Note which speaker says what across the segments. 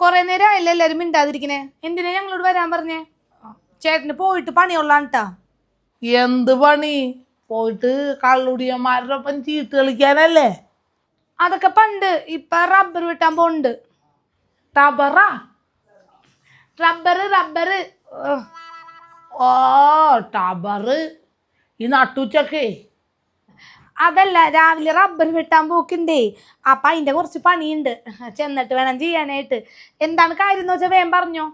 Speaker 1: കുറെ നേരം ആയില്ല എല്ലാരും മിണ്ടാതിരിക്കണേ? എന്തിനാ ഞങ്ങളോട് വരാൻ പറഞ്ഞേ? ചേട്ടന് പോയിട്ട് പണിയുള്ളാണ്ടാ
Speaker 2: എന്ത് പണി? പോയിട്ട് കള്ളുടിയന്മാരുടെ ഒപ്പം ചീട്ട് കളിക്കാനല്ലേ?
Speaker 1: അതൊക്കെ പണ്ട് ഇപ്പൊ റബ്ബർ വെട്ടാൻ പോണ്ട്
Speaker 2: ടബറാ
Speaker 1: റബ്ബർ റബ്ബർ
Speaker 2: ഓ ടബറ് ഈ നട്ടുച്ചക്കേ
Speaker 1: അതല്ല രാവിലെ റബ്ബർ വെട്ടാൻ പോക്കിണ്ടേ. അപ്പൊ അതിന്റെ കുറച്ച് പണിയുണ്ട്. ചെന്നിട്ട് വേണം ചെയ്യാനായിട്ട്. എന്താണ് കാര്യം എന്ന് വെച്ചാൽ വേം പറഞ്ഞോ.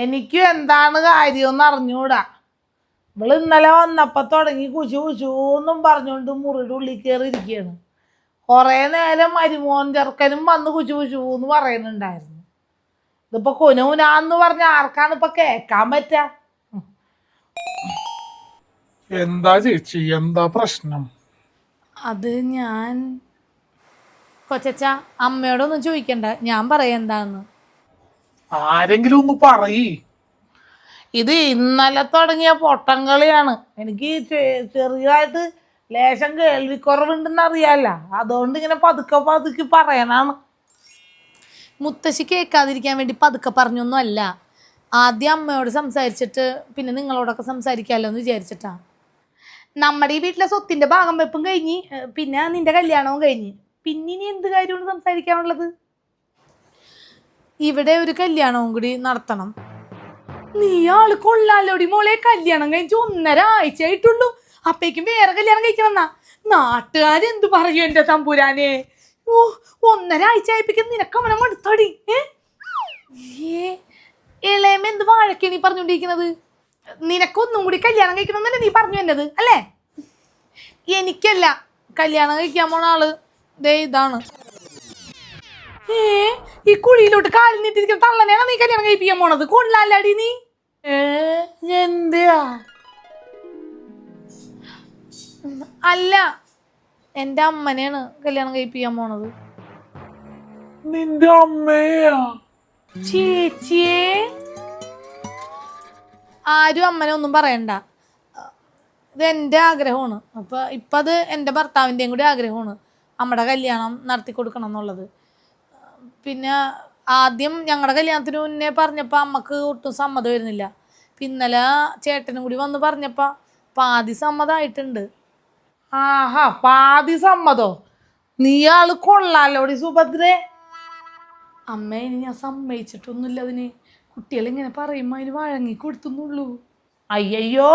Speaker 2: എനിക്കും എന്താണ് കാര്യമെന്ന് അറിഞ്ഞൂടാ. ഇവൾ ഇന്നലെ വന്നപ്പോ തുടങ്ങി കുശു കുശൂന്നും പറഞ്ഞുകൊണ്ട് മുറിയുടെ ഉള്ളിൽ കയറി ഇരിക്കുകയാണ്. കുറേ നേരം മരുമോൻ ചെറുക്കനും വന്ന് കുശു കുശൂന്ന് പറയുന്നുണ്ടായിരുന്നു. ഇതിപ്പോ കുനൂനാന്ന് പറഞ്ഞ ആർക്കാണ് ഇപ്പൊ കേക്കാൻ പറ്റാ?
Speaker 3: എന്താ ചേച്ചി? എന്താ പ്രശ്നം?
Speaker 1: അത് ഞാൻ കൊച്ചച്ച അമ്മയോടൊന്നും ചോദിക്കണ്ട. ഞാൻ പറയെന്താന്ന്
Speaker 3: ആരെങ്കിലും ഒന്ന് പറയ്.
Speaker 2: ഇത് ഇന്നലെ തുടങ്ങിയ പൊട്ടം കളിയാണ്. എനിക്ക് ചെറിയതായിട്ട് ലേശം കേൾവിക്കുറവുണ്ടെന്ന് അറിയാല്ല. അതുകൊണ്ട് ഇങ്ങനെ പതുക്കെ പതുക്കി പറയണാണ്
Speaker 1: മുത്തശ്ശി കേൾക്കാതിരിക്കാൻ വേണ്ടി പതുക്കെ പറഞ്ഞൊന്നും അല്ല ആദ്യം അമ്മയോട് സംസാരിച്ചിട്ട് പിന്നെ നിങ്ങളോടൊക്കെ സംസാരിക്കാമല്ലോ എന്ന് വിചാരിച്ചിട്ടാ. നമ്മുടെ ഈ വീട്ടിലെ സ്വത്തിന്റെ ഭാഗം വെപ്പും കഴിഞ്ഞ് പിന്നെ നിന്റെ കല്യാണവും കഴിഞ്ഞ്. പിന്നെ ഇനി എന്ത് കാര്യമാണ് സംസാരിക്കാനുള്ളത്? ഇവിടെ ഒരു കല്യാണവും കൂടി നടത്തണം. നീ ആൾ കൊള്ളാലോടി മോളെ. കല്യാണം കഴിച്ച് ഒന്നര ആഴ്ച ആയിട്ടുള്ളൂ അപ്പേക്കും വേറെ കല്യാണം കഴിക്കണമെന്നാ. നാട്ടുകാരെന്ത് പറയും എന്റെ തമ്പുരാനെ? ഓ ഒന്നര ആഴ്ച ആയിപ്പിക്കും നിനക്ക് അവനെ മടുത്തോടി ഏ? ഇളയമെന്ത് എന്ത് വാഴക്കാണ് നീ പറഞ്ഞോണ്ടിരിക്കുന്നത് നിനക്കൊന്നും കൂടി കല്യാണം കഴിക്കണം എന്നല്ലേ നീ പറഞ്ഞു എന്നത് അല്ലേ? എനിക്കല്ല കല്യാണം കഴിക്കാൻ പോണ ആൾ. ദേ ഇതാണ്. ഏ ഈ കുഴിയിലോട്ട് കാലിൽ നീട്ടിരിക്കുന്ന തള്ളനെയാണ് നീ കല്യാണം കഴിപ്പിക്കാൻ പോണത്? കൊള്ളാലടി നീ.
Speaker 2: എന്തെയാ?
Speaker 1: അല്ല എന്റെ അമ്മനെയാണ് കല്യാണം കഴിപ്പിക്കാൻ പോണത്.
Speaker 3: നിന്റെ അമ്മയാ?
Speaker 1: ചേച്ചിയെ. ആരും അമ്മനെ ഒന്നും പറയണ്ട. ഇത് എന്റെ ആഗ്രഹമാണ്. അപ്പോൾ ഇപ്പം അത് എന്റെ ഭർത്താവിന്റെയും കൂടി ആഗ്രഹമാണ്. അമ്മയുടെ കല്യാണം നടത്തി കൊടുക്കണം എന്നുള്ളത്. പിന്നെ ആദ്യം ഞങ്ങളുടെ കല്യാണത്തിന് മുന്നേ പറഞ്ഞപ്പോൾ അമ്മയ്ക്ക് ഒട്ടും സമ്മതം വരുന്നില്ല. ഇന്നലെ ചേട്ടനും കൂടി വന്ന് പറഞ്ഞപ്പോൾ പാതി സമ്മതമായിട്ടുണ്ട്
Speaker 2: ആഹാ പാതി സമ്മതോ? നീ ആൾ കൊള്ളാലോടി സുഭദ്രേ.
Speaker 1: അമ്മ ഇനി ഞാൻ സമ്മതിച്ചിട്ടൊന്നുമില്ല അതിന്. കുട്ടികളിങ്ങനെ പറയുമ്പോൾ അതിന് വഴങ്ങി കൊടുത്തുന്നുള്ളൂ.
Speaker 2: അയ്യയ്യോ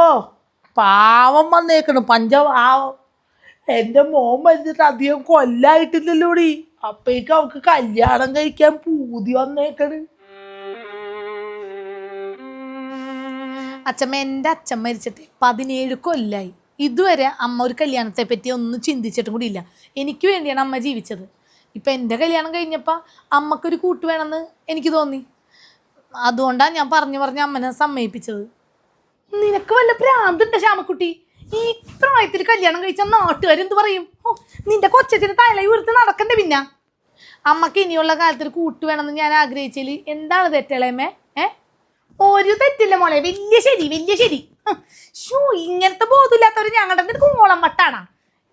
Speaker 2: പാവം വന്നേക്കണു. പഞ്ച ആ എന്റെ മോൻ മരിച്ചിട്ട് അധികം കൊല്ലായിട്ടില്ലല്ലോടി. അപ്പേക്ക് അവക്ക് കല്യാണം കഴിക്കാൻ പൂതി വന്നേക്കണ്.
Speaker 1: അച്ഛമ്മ എന്റെ അച്ഛൻ മരിച്ചിട്ട് പതിനേഴ് കൊല്ലായി. ഇതുവരെ അമ്മ ഒരു കല്യാണത്തെ പറ്റി ഒന്നും ചിന്തിച്ചിട്ടും കൂടി ഇല്ല. എനിക്ക് വേണ്ടിയാണ് അമ്മ ജീവിച്ചത്. ഇപ്പം എന്റെ കല്യാണം കഴിഞ്ഞപ്പോൾ അമ്മക്കൊരു കൂട്ട് വേണമെന്ന് എനിക്ക് തോന്നി. അതുകൊണ്ടാണ് ഞാൻ പറഞ്ഞു പറഞ്ഞ് അമ്മനെ സമ്മതിപ്പിച്ചത്. നിനക്ക് വല്ല പ്രാന്തുണ്ട് ശ്യാമക്കുട്ടി? ഈ പ്രായത്തിൽ കല്യാണം കഴിച്ച നാട്ടുകാരെന്ത് പറയും? ഓ നിന്റെ കൊച്ചത്തിന് തല ഉയർത്ത് നടക്കണ്ടേ പിന്നെ? അമ്മയ്ക്ക് ഇനിയുള്ള കാലത്തിൽ ഒരു കൂട്ട് വേണമെന്ന് ഞാൻ ആഗ്രഹിച്ചതിൽ എന്താണ് തെറ്റളേമേ ഏ? ഒരു തെറ്റില്ല മോളെ വലിയ ശരി വലിയ ശരി. ഷൂ ഇങ്ങനത്തെ ബോധമില്ലാത്തവര് ഞങ്ങളുടെ നിനക്ക് ഓളം വട്ടാണാ?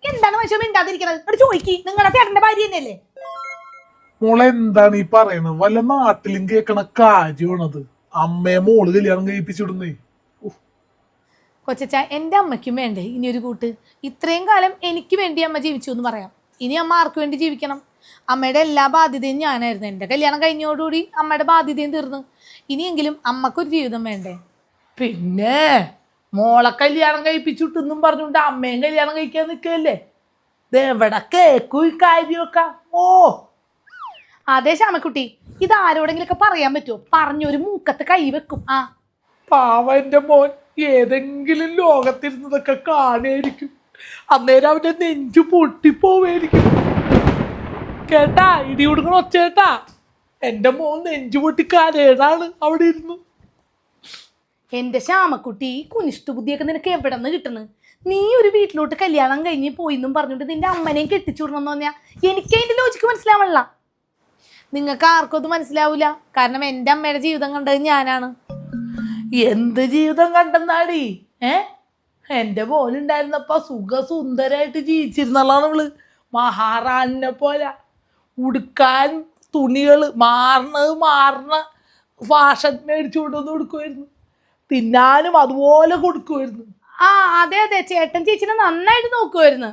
Speaker 1: എന്താണ് മനുഷ്യൻ മിണ്ടാതിരിക്കണത്? അവിടെ ചോദിക്കി നിങ്ങളുടെ ചേട്ടന്റെ ഭാര്യ തന്നെയല്ലേ?
Speaker 3: മോളെ എന്താണ് ഈ പറയുന്നത്? വല്ല നാട്ടിലും കേക്കണ കാര്യമാണത്. അമ്മയെ മോൾ കല്യാണം കഴിപ്പിച്ചിടുന്നേ. കൊച്ചാ
Speaker 1: കൊച്ചച്ച എന്റെ അമ്മയ്ക്കും വേണ്ടേ ഇനി ഒരു കൂട്ട്? ഇത്രയും കാലം എനിക്ക് വേണ്ടി അമ്മ ജീവിച്ചു എന്ന് പറയാം. ഇനി അമ്മ ആർക്ക് വേണ്ടി ജീവിക്കണം? അമ്മയുടെ എല്ലാ ബാധ്യതയും ഞാനായിരുന്നു. എന്റെ കല്യാണം കഴിഞ്ഞോടുകൂടി അമ്മയുടെ ബാധ്യതയും തീർന്നു. ഇനിയെങ്കിലും അമ്മക്കൊരു ജീവിതം വേണ്ടേ?
Speaker 2: പിന്നെ മോളെ കല്യാണം കഴിപ്പിച്ചിട്ടെന്നും പറഞ്ഞുകൊണ്ട് അമ്മയും കല്യാണം കഴിക്കാൻ നിൽക്കല്ലേ ഇതെവിടെ കേക്കു ഈ കാര്യമൊക്കെ? ഓ
Speaker 1: അതെ ശ്യാമക്കുട്ടി ഇത് ആരോടെങ്കിലൊക്കെ പറയാൻ പറ്റുമോ പറഞ്ഞൊരു മൂക്കത്ത് കൈ വെക്കും. ആ.
Speaker 2: പാവ എന്റെ മോൻ ഏതെങ്കിലും ലോകത്തിരുന്നതൊക്കെ കാണുമായിരിക്കും. അന്നേരം അവന്റെ നെഞ്ചു പൊട്ടിപ്പോവായിരിക്കും കേട്ടാ ഇടി കൊടുക്കണ ഒച്ചേട്ടാ. എന്റെ മോൻ നെഞ്ചു പൊട്ടി കരേടാണ് അവിടെ ഇരുന്നു.
Speaker 1: എന്റെ ശ്യാമക്കുട്ടി കുനിഷ്ടു ബുദ്ധിയൊക്കെ നിനക്ക് എവിടെ നിന്ന് കിട്ടുന്നത് നീ ഒരു വീട്ടിലോട്ട് കല്യാണം കഴിഞ്ഞ് പോയിന്നും പറഞ്ഞിട്ട് നിന്റെ അമ്മനെയും കെട്ടിച്ചു വിടണമെന്ന് പറഞ്ഞാൽ എനിക്ക് അതിന്റെ ലോജിക്ക് മനസ്സിലാവണില്ല. നിങ്ങൾക്ക് ആർക്കും അത് മനസ്സിലാവൂല. കാരണം എന്റെ അമ്മയുടെ ജീവിതം കണ്ടത് ഞാനാണ്.
Speaker 2: എന്ത് ജീവിതം കണ്ടെന്നാടി? ഏ? എന്റെ മോനുണ്ടായിരുന്നപ്പോ സുഖസുന്ദരായിട്ട് ജീവിച്ചിരുന്നുള്ളതാണ് നമ്മൾ മഹാറാണിനെ പോലെ. ഉടുക്കാൻ തുണികൾ മാറണത് മാറണ ഫാഷൻ മേടിച്ചു കൊണ്ടുവന്ന് കൊടുക്കുമായിരുന്നു തിന്നാനും അതുപോലെ കൊടുക്കുമായിരുന്നു
Speaker 1: ആ അതെ അതെ. ചേട്ടൻ ചേച്ചിനെ നന്നായിട്ട് നോക്കുമായിരുന്നു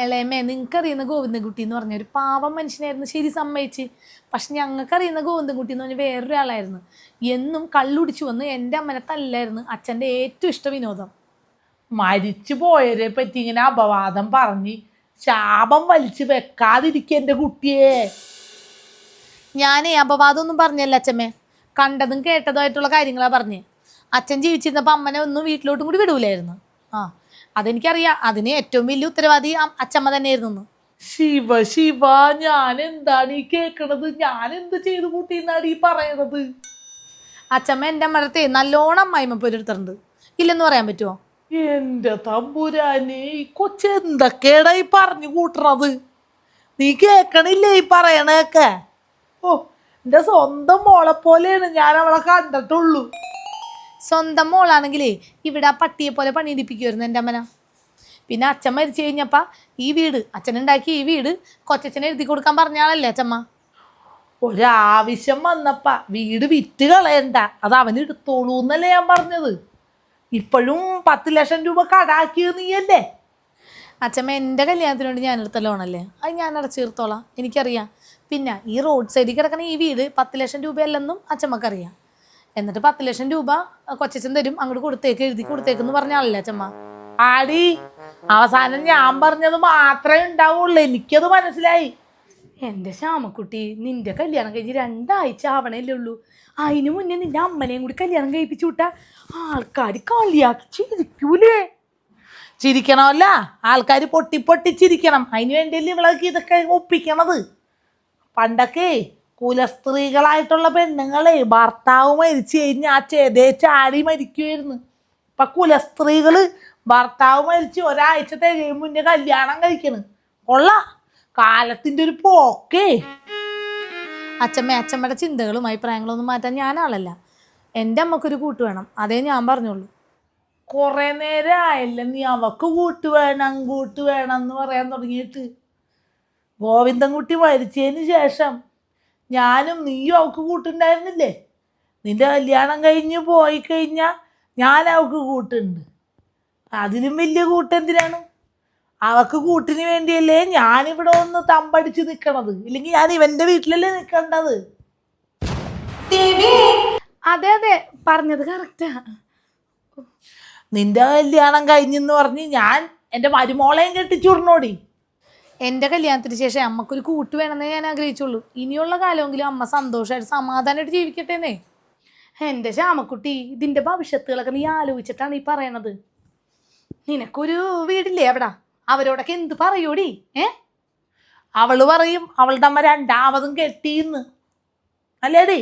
Speaker 1: എളയമേ നിങ്ങൾക്ക് അറിയുന്ന ഗോവിന്ദൻകുട്ടി എന്ന് പറഞ്ഞ ഒരു പാവം മനുഷ്യനായിരുന്നു. ശരി സമ്മതിച്ച്. പക്ഷെ ഞങ്ങൾക്ക് അറിയുന്ന ഗോവിന്ദൻകുട്ടി എന്ന് പറഞ്ഞ വേറൊരാളായിരുന്നു. എന്നും കള്ളുടിച്ചു വന്ന് എന്റെ അമ്മനെ തല്ലായിരുന്നു. അച്ഛന്റെ ഏറ്റവും ഇഷ്ട വിനോദം.
Speaker 2: മരിച്ചു പോയവരെ പറ്റി ഇങ്ങനെ അപവാദം പറഞ്ഞ് ശാപം വലിച്ചു വെക്കാതിരിക്കുക എന്റെ കുട്ടിയെ.
Speaker 1: ഞാനേ അപവാദമൊന്നും പറഞ്ഞല്ല അച്ഛമ്മേ. കണ്ടതും കേട്ടതുമായിട്ടുള്ള കാര്യങ്ങളാണ് പറഞ്ഞ്. അച്ഛൻ ജീവിച്ചിരുന്നപ്പോൾ അമ്മനെ ഒന്നും വീട്ടിലോട്ടും കൂടി വിടൂലായിരുന്നു. ആ. അതെനിക്കറിയാം. അതിന് ഏറ്റവും വലിയ ഉത്തരവാദി അച്ചമ്മ തന്നെയായിരുന്നു
Speaker 2: ശിവ ശിവ ഞാൻ എന്താണ് ഈ കേക്കണത്? ഞാൻ എന്ത് ചെയ്തു കൂട്ടിന്നാണ് ഈ പറയണത്?
Speaker 1: അച്ഛമ്മ എന്റെ അമ്മടത്തെ നല്ലോണം അമ്മ പൊരിടുത്തിട്ടുണ്ട് ഇല്ലെന്ന് പറയാൻ പറ്റുമോ
Speaker 2: എന്റെ തമ്പുരാനെ ഈ കൊച്ചെന്തൊക്കെയാടാ ഈ പറഞ്ഞു കൂട്ടണത്? നീ കേക്കണില്ലേ ഈ പറയണൊക്കെ ഓ എന്റെ സ്വന്തം മോളെ പോലെയാണ് ഞാൻ അവളെ കണ്ടിട്ടുള്ളൂ.
Speaker 1: സ്വന്തം മോളാണെങ്കിലേ ഇവിടെ ആ പട്ടിയെ പോലെ പണിയെടുപ്പിക്കുമായിരുന്നു എന്റെ അമ്മന. പിന്നെ അച്ഛൻ മരിച്ചു കഴിഞ്ഞപ്പോൾ ഈ വീട് അച്ഛനുണ്ടാക്കി ഈ വീട് കൊച്ചച്ഛനെ എഴുതി കൊടുക്കാൻ പറഞ്ഞ ആളല്ലേ അച്ഛമ്മ?
Speaker 2: ഒരാവശ്യം വന്നപ്പ വീട് വിറ്റ് കളയണ്ട അത് അവൻ എടുത്തോളൂ എന്നല്ലേ ഞാൻ പറഞ്ഞത്. ഇപ്പോഴും പത്ത് ലക്ഷം രൂപ കടാക്കിയത് നീയല്ലേ?
Speaker 1: അച്ഛമ്മ എന്റെ കല്യാണത്തിന് വേണ്ടി ഞാൻ ലോണല്ലേ അത് ഞാൻ അടച്ചു തീർത്തോളാം എനിക്കറിയാം. പിന്നെ ഈ റോഡ് സൈഡിൽ കിടക്കുന്ന ഈ വീട് പത്ത് ലക്ഷം രൂപയല്ലെന്നും അച്ഛമ്മക്കറിയാം. എന്നിട്ട് പത്ത് ലക്ഷം രൂപ കൊച്ചച്ഛൻ തരും. അങ്ങോട്ട് കൊടുത്തേക്ക് എഴുതി കൊടുത്തേക്കെന്ന് പറഞ്ഞ ചമ്മ
Speaker 2: ആടി അവസാനം ഞാൻ പറഞ്ഞത് മാത്രമേ ഉണ്ടാവുള്ളൂ. എനിക്കത് മനസ്സിലായി.
Speaker 1: എന്റെ ശ്യാമക്കുട്ടി നിന്റെ കല്യാണം കഴിഞ്ഞ് രണ്ടാഴ്ച ആവണല്ലേ ഉള്ളൂ. അതിന് മുന്നേ നിന്റെ അമ്മനെയും കൂടി കല്യാണം കഴിപ്പിച്ചു വിട്ടാ ആൾക്കാർ കളിയാക്കി ചിരിക്കൂലേ?
Speaker 2: ചിരിക്കണമല്ല ആൾക്കാർ പൊട്ടി പൊട്ടിച്ചിരിക്കണം അതിന് വേണ്ടിയല്ലേ ഇവളൊക്കെ ഇതൊക്കെ ഒപ്പിക്കണത്. പണ്ടൊക്കെ കുലസ്ത്രീകളായിട്ടുള്ള പെണ്ണുങ്ങളെ ഭർത്താവ് മരിച്ചു കഴിഞ്ഞാൽ ആ ചെതേ ചാടി മരിക്കുമായിരുന്നു ഇപ്പം കുലസ്ത്രീകൾ ഭർത്താവ് മരിച്ച് ഒരാഴ്ച തികയും മുന്നേ കല്യാണം കഴിക്കണ്. കൊള്ള. കാലത്തിന്റെ ഒരു പോക്കേ.
Speaker 1: അച്ഛമ്മ അച്ഛമ്മയുടെ ചിന്തകളും അഭിപ്രായങ്ങളൊന്നും മാറ്റാൻ ഞാനാളല്ല. എന്റെ അമ്മക്കൊരു കൂട്ട് വേണം. അതേ ഞാൻ പറഞ്ഞുള്ളൂ.
Speaker 2: കുറേ നേരം ആയല്ല നീ അവക്ക് കൂട്ട് വേണം കൂട്ട് വേണം എന്ന് പറയാൻ തുടങ്ങിയിട്ട്. ഗോവിന്ദൻകുട്ടി മരിച്ചതിന് ശേഷം ഞാനും നീയും അവക്ക് കൂട്ടുണ്ടായിരുന്നില്ലേ? നിന്റെ കല്യാണം കഴിഞ്ഞ് പോയി കഴിഞ്ഞാൽ ഞാൻ അവക്ക് കൂട്ടുണ്ട്. അതിലും വലിയ കൂട്ടെന്തിനാണ്? അവക്ക് കൂട്ടിന് വേണ്ടിയല്ലേ ഞാനിവിടെ ഒന്ന് തമ്പടിച്ച് നിൽക്കണത് ഇല്ലെങ്കിൽ ഞാൻ ഇവന്റെ വീട്ടിലല്ലേ നിൽക്കേണ്ടത്
Speaker 1: അതെ അതെ. പറഞ്ഞത് കറക്റ്റാ
Speaker 2: നിന്റെ കല്യാണം കഴിഞ്ഞെന്ന് പറഞ്ഞ് ഞാൻ എന്റെ മരുമോളെയും കെട്ടിച്ചുടനോടി
Speaker 1: എന്റെ കല്യാണത്തിന് ശേഷം അമ്മക്കൊരു കൂട്ട് വേണമെന്നേ ഞാൻ ആഗ്രഹിച്ചുള്ളൂ. ഇനിയുള്ള കാലമെങ്കിലും അമ്മ സന്തോഷമായിട്ട് സമാധാനമായിട്ട് ജീവിക്കട്ടേന്നേ. എന്റെ ശ്യാമക്കുട്ടി ഇതിന്റെ ഭവിഷ്യത്തുകളൊക്കെ നീ ആലോചിച്ചിട്ടാണ് ഈ പറയണത്. നിനക്കൊരു വീടില്ലേ എവിടാ അവരോടൊക്കെ എന്ത് പറയൂടി? ഏ?
Speaker 2: അവൾ പറയും അവളുടെ അമ്മ രണ്ടാമതും കെട്ടിന്ന് അല്ലേടി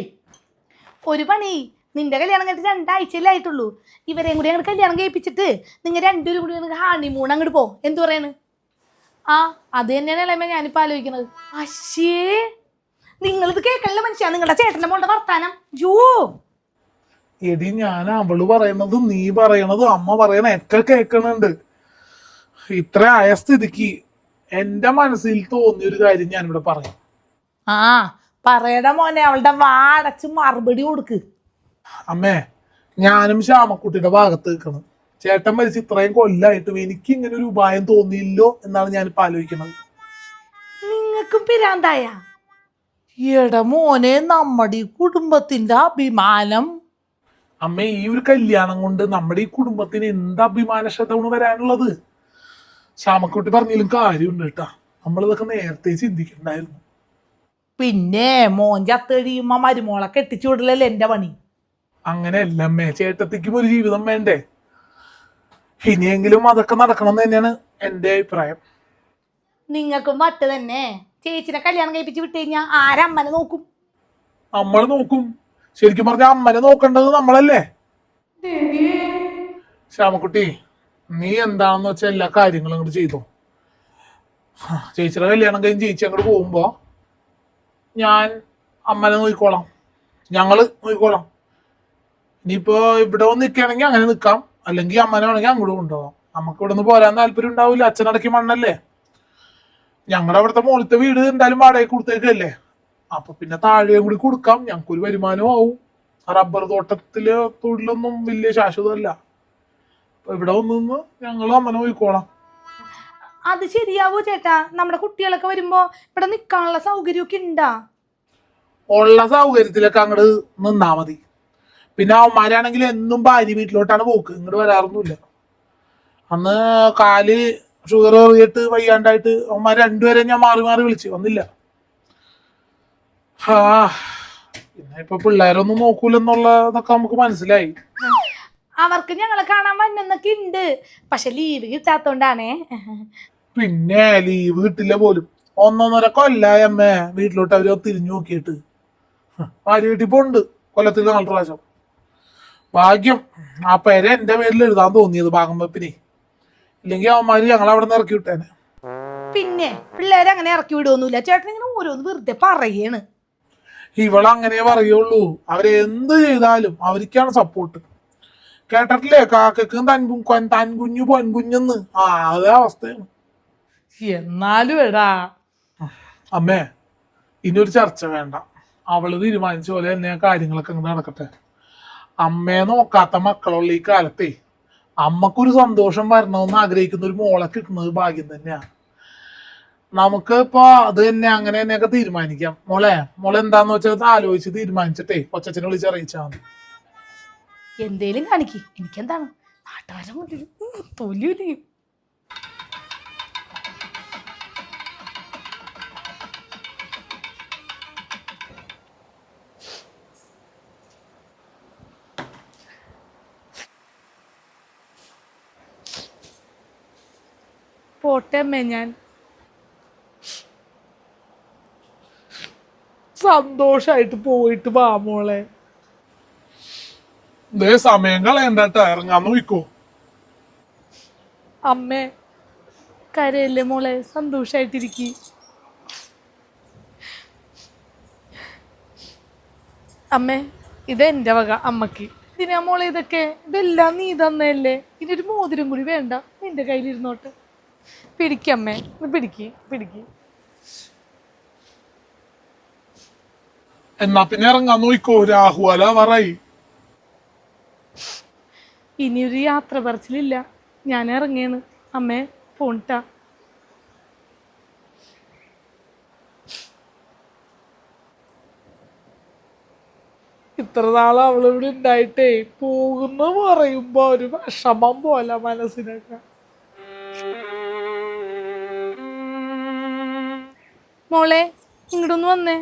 Speaker 1: ഒരു പണി. നിന്റെ കല്യാണം കഴിഞ്ഞിട്ട് രണ്ടാഴ്ചയല്ലേ ആയിട്ടുള്ളൂ. ഇവരെയും കൂടി അങ്ങോട്ട് കല്യാണം കഴിപ്പിച്ചിട്ട് നിങ്ങൾ രണ്ടുപേരും കൂടി ഹാണിമൂൺ അങ്ങോട്ട് പോ. എന്തു പറയണ്? ആ അത് തന്നെയാണ് ഇളയമ്മ ഞാനിപ്പോൾ ആലോചിക്കുന്നത്. അശ്ശേ നിങ്ങളിത് കേൾക്കണില്ല മനുഷ്യ? നിങ്ങളുടെ ചേട്ടന്റെ മോളുടെ വർത്താനം. ജോ.
Speaker 3: എടി ഞാൻ അവൾ പറയണത് നീ പറയണത് അമ്മ പറയണ ഒക്കെ കേൾക്കണുണ്ട്. ഇത്ര ആയ സ്ഥിതിക്ക് എന്റെ മനസ്സിൽ തോന്നിയ ഒരു കാര്യം ഞാനിവിടെ പറയാം.
Speaker 2: ആ പറയട മോനെ അവളുടെ വാടച്ച് മറുപടി കൊടുക്ക്.
Speaker 3: അമ്മേ ഞാനും ശ്യാമക്കുട്ടിയുടെ ഭാഗത്ത് നിൽക്കണം. ചേട്ടൻ മരിച്ച് ഇത്രയും കൊല്ലായിട്ടും എനിക്ക് ഇങ്ങനെ ഒരു ഉപായം തോന്നിയില്ലോ എന്നാണ് ഞാനിപ്പോ ആലോചിക്കുന്നത്.
Speaker 1: നിങ്ങൾക്കും പിരാന്തായ.
Speaker 2: എട മോനെ നമ്മുടെ ഈ കുടുംബത്തിന്റെ അഭിമാനം.
Speaker 3: അമ്മ ഈ ഒരു കല്യാണം കൊണ്ട് നമ്മുടെ ഈ കുടുംബത്തിന് എന്ത് അഭിമാനക്ഷതമാണ് വരാനുള്ളത്? ശ്യാമക്കുട്ടി പറഞ്ഞാലും കാര്യമുണ്ട് കേട്ടാ. നമ്മളിതൊക്കെ നേരത്തെ ചിന്തിക്കണ്ടായിരുന്നു.
Speaker 2: പിന്നെ മോൻ ചത്തഴിയുമ്പോ മരുമോളെ കെട്ടിച്ചു വിടലല്ലേ എന്റെ പണി?
Speaker 3: അങ്ങനെയല്ല അമ്മേ ചേട്ടത്തിക്കും ഒരു ജീവിതം വേണ്ടേ? ഇനിയെങ്കിലും അതൊക്കെ നടക്കണം എന്ന് തന്നെയാണ് എന്റെ അഭിപ്രായം.
Speaker 1: നിങ്ങൾക്കും വട്ട് തന്നെ. ചേച്ചിനെ കല്യാണം കഴിപ്പിച്ച് വിട്ട് കഴിഞ്ഞാൽ ആരമ്മനെ നോക്കും?
Speaker 3: നമ്മൾ നോക്കും. ശരിക്കും പറഞ്ഞ അമ്മനെ നോക്കേണ്ടത് നമ്മളല്ലേ? ശ്യാമക്കുട്ടി നീ എന്താണെന്ന് വെച്ചാൽ എല്ലാ കാര്യങ്ങളും അങ്ങോട്ട് ചെയ്തോ? ചേച്ചിയുടെ കല്യാണം കഴിഞ്ഞ് ചേച്ചി അങ്ങോട്ട് പോകുമ്പോ ഞാൻ അമ്മനെ നോക്കിക്കോളാം. ഞങ്ങൾ നോക്കിക്കോളാം. ഇനിയിപ്പോ ഇവിടെ വന്ന് നിൽക്കുകയാണെങ്കിൽ അങ്ങനെ നിൽക്കാം അല്ലെങ്കിൽ അമ്മനെ വേണമെങ്കിൽ അങ്ങോട്ട് കൊണ്ടുപോകാം നമുക്ക് ഇവിടെ നിന്ന് പോരാൻ താല്പര്യം ഉണ്ടാവില്ല. അച്ഛനടക്കി മണ്ണല്ലേ? ഞങ്ങളുടെ അവിടുത്തെ മുകളിലത്തെ വീട് എന്തായാലും വാടകയ്ക്ക് കൊടുത്തേക്കല്ലേ? അപ്പൊ പിന്നെ താഴെയും കൂടി കൊടുക്കാം. ഞങ്ങൾക്കൊരു വരുമാനവും ആവും. റബ്ബർ തോട്ടത്തിലെ തൊഴിലൊന്നും വലിയ ശാശ്വതമല്ല. അപ്പൊ ഇവിടെ വന്നു ഞങ്ങൾ അമ്മനെ പോയിക്കോളാം.
Speaker 1: അത് ശരിയാവോ ചേട്ടാ? നമ്മുടെ കുട്ടികളൊക്കെ വരുമ്പോ ഇവിടെ നിക്കാനുള്ള സൗകര്യമൊക്കെ ഉണ്ടാ
Speaker 3: ഉള്ള സൗകര്യത്തിലൊക്കെ അങ്ങോട്ട് നിന്നാ മതി. പിന്നെ അവന്മാരാണെങ്കിൽ എന്നും ഭാര്യ വീട്ടിലോട്ടാണ് പോക്ക്. ഇങ്ങോട്ട് വരാറൊന്നുമില്ല. അന്ന് കാൽ ഷുഗർ കയറിയിട്ട് വയ്യാണ്ടായിട്ട് അവന്മാർ രണ്ടുപേരെ ഞാൻ മാറി മാറി വിളിച്ച്. വന്നില്ല. ആ പിന്നെ ഇപ്പൊ പിള്ളേരൊന്നും നോക്കൂലെന്നുള്ളതൊക്കെ നമുക്ക് മനസ്സിലായി.
Speaker 1: അവർക്ക് ഞങ്ങളെ കാണാൻ വന്നൊക്കെ ഉണ്ട് പക്ഷെ ലീവ് കിട്ടാത്തോണ്ടാണേ.
Speaker 3: പിന്നെ ലീവ് കിട്ടില്ല പോലും. ഒന്നൊന്നര കൊല്ലായി അമ്മേ. വീട്ടിലോട്ട് അവർ തിരിഞ്ഞു നോക്കിയിട്ട്. ഭാര്യ വീട്ടിൽ പോണ്ട്. കൊല്ലത്തിൽ നാല് പ്രാവശ്യം. ഭാഗ്യം. ആ പേര് എന്റെ പേരിൽ എഴുതാൻ തോന്നിയത് ഭാഗം വെപ്പിനെ ഇല്ലെങ്കിൽ അവന്മാര് ഞങ്ങൾ അവിടെ നിന്ന് ഇറക്കി വിട്ടേനെ.
Speaker 1: പിന്നെ പിള്ളേരെ അങ്ങനെ ഇറക്കി വിടുവൊന്നുമില്ല. ചേട്ടൻ ഇങ്ങനെ ഓരോന്ന് വെറുതെ പറയാണ്.
Speaker 3: ഇവളങ്ങനെ പറയുള്ളൂ. അവരെന്ത് എന്ത് ചെയ്താലും അവർക്കാണ് സപ്പോർട്ട് കേട്ടിട്ടില്ലേ? കാക്കക്കും തൻ തൻകുഞ്ഞു പൊൻകുഞ്ഞെന്ന്. ആ അതേ അവസ്ഥയാണ്.
Speaker 2: എന്നാലും എടാ.
Speaker 3: അമ്മേ ഇനി ഒരു ചർച്ച വേണ്ട. അവൾ തീരുമാനിച്ച പോലെ തന്നെ കാര്യങ്ങളൊക്കെ അങ്ങനെ നടക്കട്ടെ. അമ്മയെ നോക്കാത്ത മക്കളുള്ള ഈ കാലത്തെ അമ്മക്കൊരു സന്തോഷം വരണമെന്ന് ആഗ്രഹിക്കുന്ന ഒരു മോളെ കിട്ടുന്നത് ഭാഗ്യം തന്നെയാണ് നമുക്ക് ഇപ്പൊ അത് തന്നെ അങ്ങനെ തന്നെയൊക്കെ തീരുമാനിക്കാം. മോളെ മോളെ എന്താന്ന് വെച്ചാൽ ആലോചിച്ച് തീരുമാനിച്ചിട്ടേ കൊച്ചച്ഛനെ വിളിച്ച് അറിയിച്ചാൽ മതി.
Speaker 1: എന്തേലും കാണിക്ക്. എനിക്കെന്താണ്? നാട്ടുകാരെ മുന്നിൽ തൊലിയും പോട്ടെ അമ്മേ ഞാൻ.
Speaker 2: സന്തോഷായിട്ട് പോയിട്ട് വാ മോളെ.
Speaker 3: ദേ സമയം കളയണ്ടട്ടാ ഇറങ്ങാൻ നോക്കോ.
Speaker 1: അമ്മേ കരയല്ലേ മോളെ? സന്തോഷായിട്ടിരിക്കി. അമ്മേ ഇത് എന്റെ വക അമ്മയ്ക്ക്. ഇതിനാ മോളെ ഇതൊക്കെ? ഇതെല്ലാം നീ തന്നല്ലേ ഒരു മോതിരം കൂടി വേണ്ട. നിന്റെ കയ്യിലിരുന്നോട്ടെ. പിടിക്കമ്മേ പിടിക്ക് പിടിക്ക്.
Speaker 3: എന്നാ പിന്നെ ഇറങ്ങാൻ നോക്കോ രാഹുല പറയി.
Speaker 1: ഇനിയൊരു യാത്ര പറച്ചിലില്ല. ഞാൻ ഇറങ്ങിയാണ് അമ്മേ പോണിട്ടാ
Speaker 2: ഇത്ര നാൾ അവളിവിടെ ഉണ്ടായിട്ടേ പോകുന്ന പറയുമ്പോ ഒരു വിഷമം പോലെ മനസ്സിനൊക്കെ.
Speaker 1: മോളെ ഇങ്ങോട്ടൊന്ന് വന്നേ.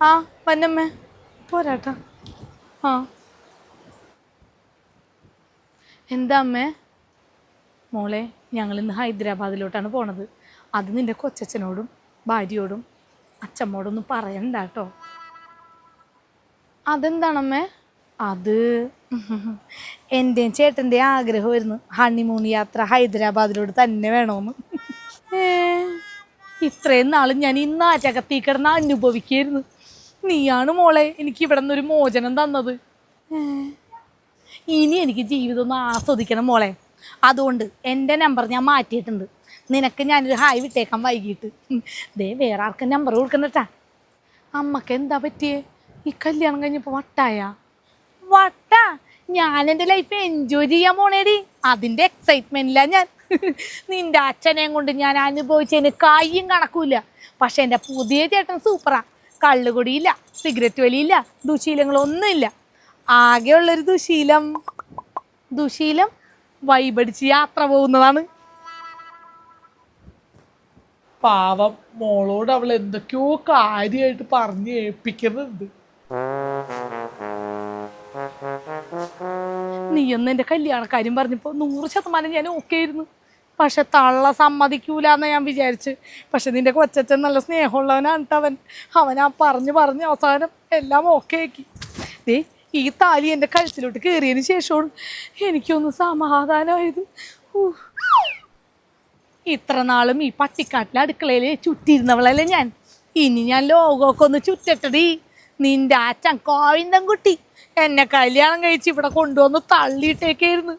Speaker 1: ആ വന്നമ്മേ. പോരാട്ട. ആ. എന്താ അമ്മേ? മോളെ ഞങ്ങൾ ഇന്ന് ഹൈദരാബാദിലോട്ടാണ് പോണത്. അത് നിന്റെ കൊച്ചച്ഛനോടും ഭാര്യയോടും അച്ഛമ്മോടൊന്നും പറയണ്ട കേട്ടോ. അതെന്താണമ്മേ? അത് എന്റെയും ചേട്ടന്റെയും ആഗ്രഹമായിരുന്നു. ഹണിമൂൺ യാത്ര ഹൈദരാബാദിലോട്ട് തന്നെ വേണമെന്ന് ഏ. ഇത്രയും നാളും ഞാൻ ഈ നാറ്റകത്തീ കിടന്ന് അനുഭവിക്കായിരുന്നു നീയാണ് മോളെ എനിക്ക് ഇവിടെ നിന്നൊരു മോചനം തന്നത്. ഇനി എനിക്ക് ജീവിതം ഒന്ന് ആസ്വദിക്കണം മോളെ. അതുകൊണ്ട് എന്റെ നമ്പർ ഞാൻ മാറ്റിയിട്ടുണ്ട്. നിനക്ക് ഞാനൊരു ഹായ് വിട്ടേക്കാൻ വൈകിട്ട്. ദേ വേറെ ആർക്കും നമ്പർ കൊടുക്കണ്ടട്ടാ അമ്മയ്ക്ക് എന്താ പറ്റിയേ? ഈ കല്യാണം കഴിഞ്ഞപ്പോൾ വട്ടായ? വട്ട? ഞാൻ എന്റെ ലൈഫ് എൻജോയ് ചെയ്യാൻ പോണേടി അതിന്റെ എക്സൈറ്റ്മെന്റിലാണ് ഞാൻ. നിന്റെ അച്ഛനെയും കൊണ്ട് ഞാൻ അനുഭവിച്ചതിന് കായും കണക്കൂല പക്ഷെ എന്റെ പുതിയ ചേട്ടൻ സൂപ്പറാ. കള്ളുകുടിയില്ല സിഗരറ്റ് വലിയില്ല ദുശീലങ്ങളൊന്നുമില്ല. ആകെയുള്ളൊരു ദുശീലം ദുശീലം വൈബടിച്ച് യാത്ര പോകുന്നതാണ്.
Speaker 2: പാവം മോളോട് അവൾ എന്തൊക്കെയോ കാര്യമായിട്ട് പറഞ്ഞ് ഏൽപ്പിക്കുന്നുണ്ട്.
Speaker 1: നീയൊന്നും എന്റെ കല്യാണക്കാര്യം പറഞ്ഞപ്പോൾ നൂറ് ശതമാനം ഞാൻ ഓക്കെ ആയിരുന്നു. പക്ഷെ തള്ള സമ്മതിക്കൂല എന്ന് ഞാൻ വിചാരിച്ച്. പക്ഷെ നിന്റെ കൊച്ചച്ഛൻ നല്ല സ്നേഹമുള്ളവനാണ് അവൻ. അവൻ അവനാ പറഞ്ഞു പറഞ്ഞ് അവസാനം എല്ലാം ഓക്കെ ആക്കി. ദേ ഈ താലി എന്റെ കഴുത്തിലോട്ട് കയറിയതിന് ശേഷമാണ് എനിക്കൊന്ന് സമാധാനമായത്. ഇത്ര നാളും ഈ പട്ടിക്കാട്ടിലെ അടുക്കളയിൽ ചുറ്റിയിരുന്നവളല്ലേ ഞാൻ. ഇനി ഞാൻ ലോകമൊക്കെ ഒന്ന് ചുറ്റട്ടടി. നിന്റെ അച്ഛൻ കോവിന്ദൻ കുട്ടി എന്നെ കല്യാണം കഴിച്ച് ഇവിടെ കൊണ്ടുവന്ന് തള്ളിയിട്ടേക്കായിരുന്നു.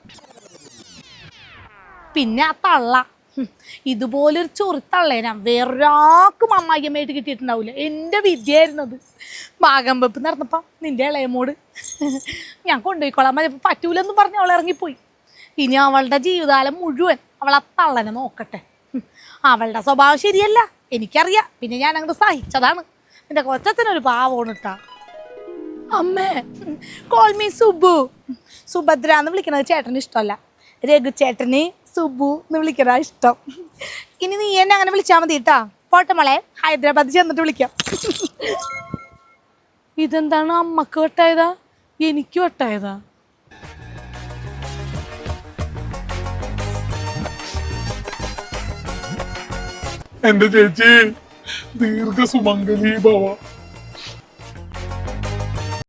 Speaker 1: പിന്നെ ആ തള്ള ഇതുപോലൊരു ചൊറുത്തള്ളേനാ വേറൊരാൾക്കും അമ്മായിയമ്മയായിട്ട് കിട്ടിയിട്ടുണ്ടാവില്ല എന്റെ വിദ്യയായിരുന്നത് ഭാഗം വെപ്പ് നടന്നപ്പം നിന്റെ ഇളയമോട് ഞാൻ കൊണ്ടുപോയിക്കോളാം. മതി പറ്റൂലെന്ന് പറഞ്ഞ് അവൾ ഇറങ്ങിപ്പോയി. ഇനി അവളുടെ ജീവിതകാലം മുഴുവൻ അവൾ ആ തള്ളനെ നോക്കട്ടെ. അവളുടെ സ്വഭാവം ശരിയല്ല എനിക്കറിയാം. പിന്നെ ഞാൻ അങ്ങോട്ട് സഹിച്ചതാണ്. എന്റെ കൊച്ചത്തിനൊരു പാവമാണ് ഇട്ടാ അമ്മേ കോൾ മീ സുബു. സുഭദ്ര എന്ന് വിളിക്കണത് ചേട്ടന് ഇഷ്ടമല്ല. രഘു ചേട്ടന് സുബു എന്ന് വിളിക്കണ ഇഷ്ടം. ഇനി നീ എന്നെ അങ്ങനെ വിളിച്ചാൽ മതി കേട്ടാ പോട്ടെ മോളെ ഹൈദരാബാദ് ചെന്നിട്ട് വിളിക്കാം. ഇതെന്താണ് അമ്മയ്ക്ക് വട്ടായതാ? എനിക്ക് വട്ടായതാ?
Speaker 3: എന്റെ ചേച്ചി ദീർഘ സുമംഗലി ഭവ.